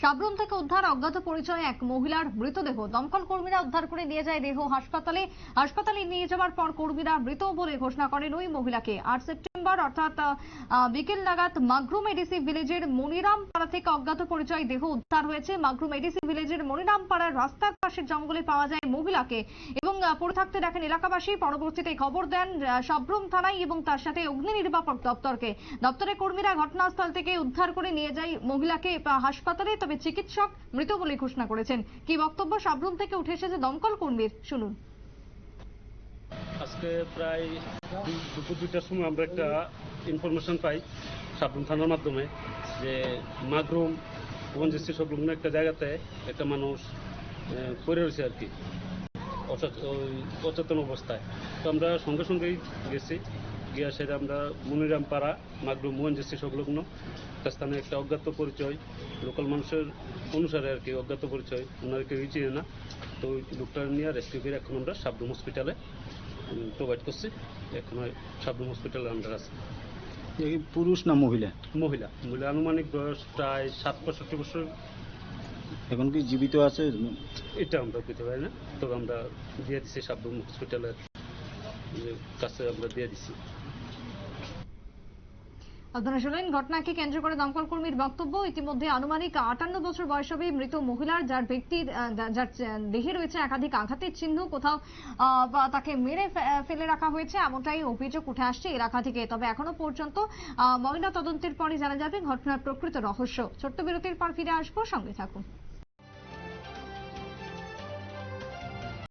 সাবরুম থেকে উদ্ধার, অজ্ঞাত পরিচয় এক মহিলার মৃতদেহ। দমকল কর্মীরা উদ্ধার করে নিয়ে যায় দেহ হাসপাতালে। হাসপাতালে নিয়ে যাওয়ার পর কর্মীরা মৃত বলে ঘোষণা করেন ওই মহিলাকে। আট সেপ্টেম্বর, অর্থাৎ বিকেল নাগাদ মাগরুম এডিসি ভিলেজের মনিরাম পাড়া থেকে অজ্ঞাত পরিচয় দেহ উদ্ধার হয়েছে। মাগরুম এডিসি ভিলেজের মনিরাম পাড়ার রাস্তার পাশের জঙ্গলে পাওয়া যায় মহিলাকে এবং পড়ে থাকতে দেখেন এলাকাবাসী। পরবর্তীতে খবর দেন সাবরুম থানায় এবং তার সাথে অগ্নি নির্বাপক দপ্তরকে। দপ্তরের কর্মীরা ঘটনাস্থল থেকে উদ্ধার করে নিয়ে যায় মহিলাকে হাসপাতালে। তবে চিকিৎসক মৃত বলে ঘোষণা করেছেন। কি বক্তব্য সাবরুম থেকে উঠে এসেছে দমকল কর্মীর? শুনুন। আজকে প্রায় দুপুর দুইটার সময় আমরা একটা ইনফরমেশন পাই সাবরুম থানার মাধ্যমে যে মাগরুম ওএনজিসি সংলগ্ন একটা জায়গাতে একটা মানুষ পড়ে রয়েছে আর কি, অচেত- অচেতন অবস্থায়। তো আমরা সঙ্গে সঙ্গেই গেছি। গিয়ে সেটা আমরা মনিরাম পাড়া মাগরুম ওএনজিসি সংলগ্ন একটা স্থানে একটা অজ্ঞাত পরিচয় লোকাল মানুষের অনুসারে আর কি অজ্ঞাত পরিচয় ওনার কেউই চিনে না। তো ওই লোকটা নিয়ে রেস্কিউ করে এখন আমরা সাবরুম হসপিটালে প্রোভাইড করছি। এখন ওই সাবরুম হসপিটালের আন্ডার আছে। পুরুষ না মহিলা? মহিলা। মহিলা আনুমানিক বয়স প্রায় সাত পঁয়ষট্টি বছর। এখন কি জীবিত আছে? এটা আমরা দিতে পারি না। তবে আমরা দিয়ে দিছি সাবরুম হসপিটালের কাছে আমরা দিয়ে দিছি। শুনলেন ঘটনাকে কেন্দ্র করে দমকল কর্মীর বক্তব্য। ইতিমধ্যে আনুমানিক আটান্ন বছর বয়স হবে মৃত মহিলার যার ব্যক্তির যার দেহে রয়েছে একাধিক আঘাতের চিহ্ন, কোথাও তাকে মেরে ফেলে রাখা হয়েছে এমনটাই অভিযোগ উঠে আসছে এলাকা থেকে। তবে এখনও পর্যন্ত ময়না তদন্তের পরে জানা যাবে ঘটনার প্রকৃত রহস্য। ছোট্ট বিরতির পর ফিরে আসব, সঙ্গে থাকুন।